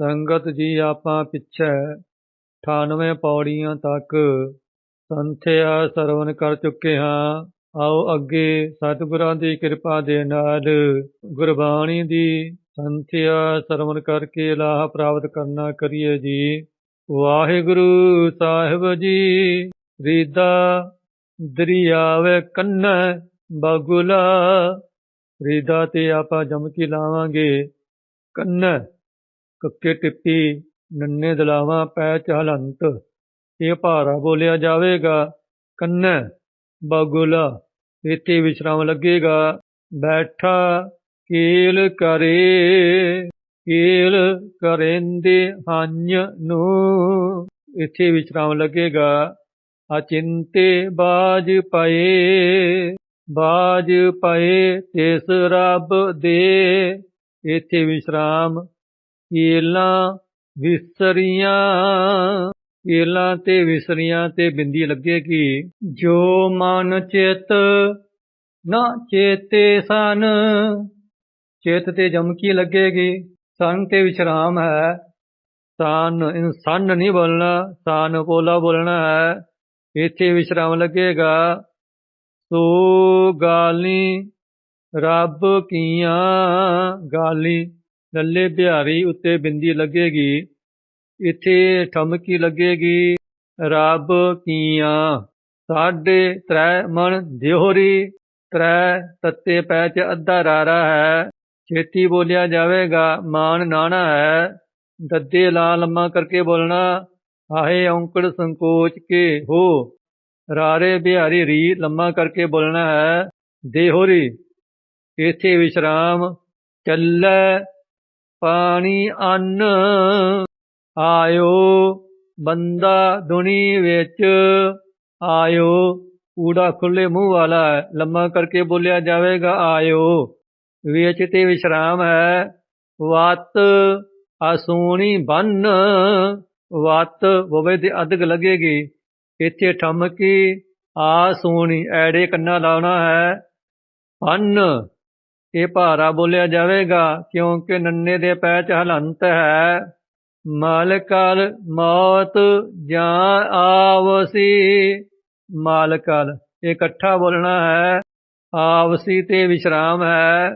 ਸੰਗਤ ਜੀ ਆਪਾਂ ਪਿੱਛੇ 98 ਪੌੜੀਆਂ ਤੱਕ ਸੰਥਿਆ ਸਰਵਣ ਕਰ ਚੁੱਕੇ ਹਾਂ। ਆਓ ਅੱਗੇ ਸਤਿਗੁਰਾਂ ਦੀ ਕਿਰਪਾ ਦੇ ਨਾਲ ਗੁਰਬਾਣੀ ਦੀ ਸੰਥਿਆ ਸਰਵਣ ਕਰਕੇ ਲਾਹ ਪ੍ਰਾਪਤ ਕਰਨਾ ਕਰੀਏ ਜੀ। ਵਾਹਿਗੁਰੂ ਸਾਹਿਬ ਜੀ, ਰੀਦਾ ਦਰਿਆਵੇ ਕੰਨ ਬਗੁਲਾ, ਰੀਦਾ ਤੇ ਆਪਾਂ ਜਮਕੀ ਲਾਵਾਂਗੇ ਕੰਨ। ਕੱਕੇ ਟਿੱਪੀ, ਨੰਨੇ ਦਲਾਵਾਂ ਪੈ ਚਹਲੰਤ। ਇਹ ਭਾਰਾ ਬੋਲਿਆ ਜਾਵੇਗਾ, ਕੰਨੈ, ਬਗੁਲਾ ਇੱਥੇ ਵਿਸ਼ਰਾਮ ਲੱਗੇਗਾ। ਬੈਠਾ ਕੀਲ ਕਰੇ, ਕੀਲ ਕਰੇਂਦੇ ਹੰਝ ਨੂੰ। ਇੱਥੇ ਵਿਸ਼ਰਾਮ ਲੱਗੇਗਾ, ਅਚਿੰਤੇ ਬਾਜ ਪਏ ਬਾਜ ਪਏ ਤਿਸ ਰੱਬ ਦੇ। ਇਥੇ ਵਿਸ਼ਰਾਮ ਏਲਾਂ ਵਿਸਰੀਆਂ, ਏਲਾਂ ਤੇ ਵਿਸਰੀਆਂ ਤੇ ਬਿੰਦੀ ਲੱਗੇਗੀ ਜੋ ਮਨ ਚਿਤ ਨਾ ਚੇਤੇ ਸਨ, ਚੇਤ ਤੇ ਜਮਕੀ ਲੱਗੇਗੀ ਸਨ ਤੇ ਵਿਸ਼ਰਾਮ ਹੈ। ਸਨ ਇਨਸਨ ਨਹੀਂ ਬੋਲਣਾ, ਸਨ ਪੋਲਾ ਬੋਲਣਾ ਹੈ। ਇੱਥੇ ਵਿਸ਼ਰਾਮ ਲੱਗੇਗਾ। ਸੋ ਗਾਲੀ, ਰੱਬ ਕੀਆਂ ਗਾਲੀ। ਲੱਲੇ ਬਿਹਾਰੀ ਉੱਤੇ ਬਿੰਦੀ ਲੱਗੇਗੀ, ਇੱਥੇ ਠਮਕੀ ਲੱਗੇਗੀ, ਰੱਬ ਕੀਆਂ। ਸਾਢੇ ਤ੍ਰੈ ਮਣ ਦਿਹੋਰੀ ਤ੍ਰੈ ਤੱਤੇ ਪੈ ਚ ਅੱਧਾ ਰਾਰਾ ਹੈ। ਛੇਤੀ ਬੋਲਿਆ ਜਾਵੇਗਾ, ਮਾਨ ਨਾਣਾ ਹੈ। ਦੱਦੇ ਲਾ ਲੰਮਾ ਕਰਕੇ ਬੋਲਣਾ, ਆਹੇ ਔਂਕੜ ਸੰਕੋਚ ਕੇ ਹੋ। ਰਾਰੇ ਬਿਹਾਰੀ ਰੀ ਲੰਮਾ ਕਰਕੇ ਬੋਲਣਾ ਹੈ, ਦੇਹੋਰੀ, ਇੱਥੇ ਵਿਸ਼ਰਾਮ ਚੱਲੈ ਪਾਣੀ ਅੰਨ ਆਇਓ, ਬੰਦਾ ਦੁਨੀ ਵਿੱਚ ਆਇਓ। ਊੜਾ ਖੁੱਲੇ ਮੂੰਹ ਵਾਲਾ ਹੈ, ਲੰਮਾ ਕਰਕੇ ਬੋਲਿਆ ਜਾਵੇਗਾ, ਆਇਓ। ਵਿੱਚ ਤੇ ਵਿਸ਼ਰਾਮ ਹੈ, ਵਤ ਅਸੂਣੀ ਬੰਨ, ਵਤ ਵਵੇ ਤੇ ਅਧਕ ਲੱਗੇਗੀ। ਇੱਥੇ ਠਮਕੀ, ਆ ਸੋਣੀ, ਐੜੇ ਕੰਨਾ ਲਾਉਣਾ ਹੈ। ਬੰਨ ਇਹ ਭਾਰਾ ਬੋਲਿਆ ਜਾਵੇਗਾ, ਕਿਉਂਕਿ ਨੰਨੇ ਦੇ ਪੈ ਚ ਹਲੰਤ ਹੈ। ਮਾਲਕਲ ਮੌਤ ਜਾਂ ਆਵਸੀ। ਮਾਲਕਲ ਇਕੱਠਾ ਬੋਲਣਾ ਹੈ। ਆਵਸੀ ਤੇ ਵਿਸ਼ਰਾਮ ਹੈ।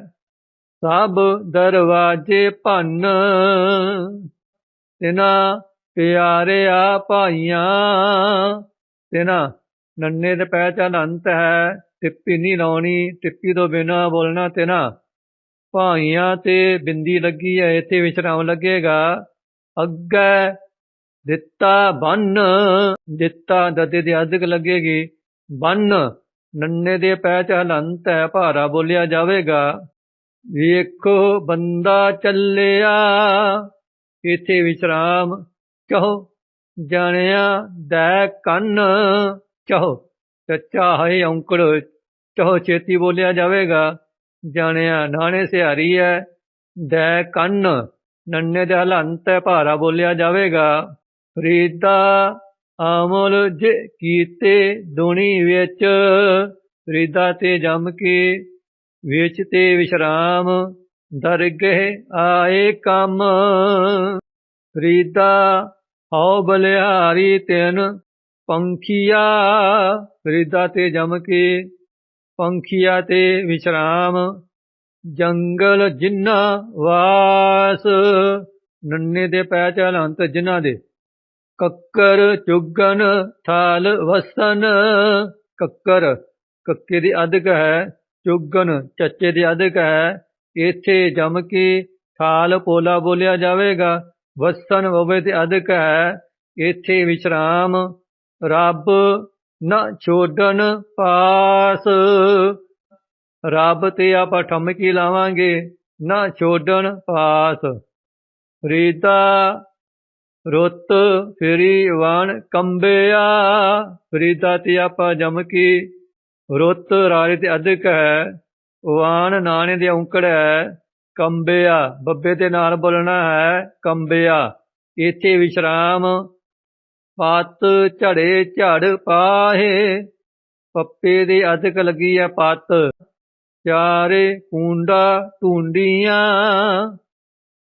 ਸਭ ਦਰਵਾਜੇ ਭੰਨ। ਤਿਨਾ ਪਿਆਰਿਆ ਭਾਈਆਂ, ਤਿਨਾ, ਨੰਨੇ ਦੇ ਪੈ ਚ ਹਲੰਤ ਹੈ। ਟਿੱਪੀ ਨਹੀਂ ਲਾਉਣੀ, ਟਿੱਪੀ ਤੋਂ ਬਿਨਾ ਬੋਲਣਾ ਤੇ ਨਾ। ਭਾਈਆਂ ਤੇ ਬਿੰਦੀ ਲੱਗੀ ਹੈ ਇੱਥੇ ਵਿਸ਼ਰਾਮ ਲੱਗੇਗਾ। ਅੱਗੇ ਦਿੱਤਾ ਬੰਨ, ਦਿੱਤਾ ਦਦੇ ਦੇ ਅਧਿਕ ਲੱਗੇਗੀ। ਬੰਨ, ਨੰਨੇ ਦੇ ਪੈ ਚ ਹਲੰਤ ਹੈ ਭਾਰਾ ਬੋਲਿਆ ਜਾਵੇਗਾ। ਵੇਖੋ ਬੰਦਾ ਚੱਲਿਆ, ਇੱਥੇ ਵਿਸ਼ਰਾਮ ਕਹੋ, ਜਾਣਿਆ ਦੈ ਕੰਨ, ਕਹੋ ਚੱਚਾ ਹੈ ਔਂਕੜ ਚਹੋ ਛੇਤੀ ਬੋਲਿਆ ਜਾਵੇਗਾ, ਜਾਣਿਆ ਨਾਣੇ ਸਿਹਾਰੀ ਹੈ ਦੈ ਕੰਨ ਨੰਨੇ ਦੇ ਹਲੰਤ ਹੈ ਭਾਰਾ ਬੋਲਿਆ ਜਾਵੇਗਾ। ਫਰੀਦਾ ਆਮਲ ਜੇ ਕੀਤੇ ਦੁਨੀ ਵਿੱਚ ਫਰੀਦਾ ਤੇ ਜਮ ਕੇ ਵਿੱਚ ਤੇ ਵਿਸ਼ਰਾਮ, ਦਰਗਹਿ ਆਏ ਕੰਮ। ਫਰੀਦਾ ਹਉ ਬਲਿਹਾਰੀ ਤਿਨ ਪੰਖੀਆ ਫਰੀਦਾ ਤੇ ਜਮ ਕੇ ਪੰਖੀਆ ਤੇ ਵਿਸ਼ਰਾਮ, ਜੰਗਲ ਜਿੰਨਾ ਵਾਸ, ਨੰਨੇ ਦੇ ਪੈ ਚਲੰਤ ਜਿਨ੍ਹਾਂ ਦੇ। ਕੱਕਰ ਚੁਗਨ ਥਾਲ ਵਸਨ ਕੱਕਰ, ਕੱਕੇ ਦੀ ਅਧਿਕ ਹੈ ਚੁਗਨ ਚੱਚੇ ਦੀ ਅਧਿਕ ਹੈ ਇੱਥੇ ਜਮ ਕੇ ਥਾਲ ਪੋਲਾ ਬੋਲਿਆ ਜਾਵੇਗਾ ਵਸਨ ਹੋਵੇ ਤੇ ਅਧਿਕ ਹੈ ਇੱਥੇ ਵਿਸ਼ਰਾਮ, ਰੱਬ ਨਾ ਛੋਡਨ ਪਾਸ। ਰੱਬ ਤੇ ਆਪਾਂ ਠਮਕੀ ਲਾਵਾਂਗੇ? ਨਾ ਛੋਡਣ ਪਾਸ। ਰੀਤਾ ਰੁੱਤ ਫੇਰੀ ਵਣ ਕੰਬਿਆ। ਰੀਤਾ ਤੇ ਆਪਾਂ ਜਮਕੀ ਰੁੱਤ ਰਾਰੇ ਤੇ ਅਧਿਕ ਹੈ। ਵਾਣ ਨਾਣੇ ਦੇ ਔਂਕੜ ਹੈ। ਕੰਬਿਆ, ਬੱਬੇ ਦੇ ਨਾਲ ਬੋਲਣਾ ਹੈ। ਕੰਬਿਆ, ਇੱਥੇ ਵਿਸ਼ਰਾਮ ਪਤ ਝੜੇ ਝੜ ਪਾਹੇ, ਪੱਪੇ ਦੇ ਅਧਿਕ ਲੱਗੀ ਹੈ ਪਤ। ਚਾਰੇ ਕੁੰਡਾ ਢੂੰਡੀਆਂ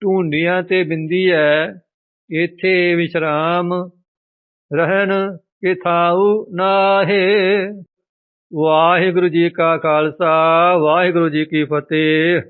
ਢੂੰਡੀਆਂ ਤੇ ਬਿੰਦੀ ਹੈ ਇੱਥੇ ਵਿਸ਼ਰਾਮ ਰਹਿਣ ਕੇ ਥਾਉ ਨਾਹੇ। ਵਾਹਿਗੁਰੂ ਜੀ ਕਾ ਖਾਲਸਾ, ਵਾਹਿਗੁਰੂ ਜੀ ਕੀ ਫਤਿਹ।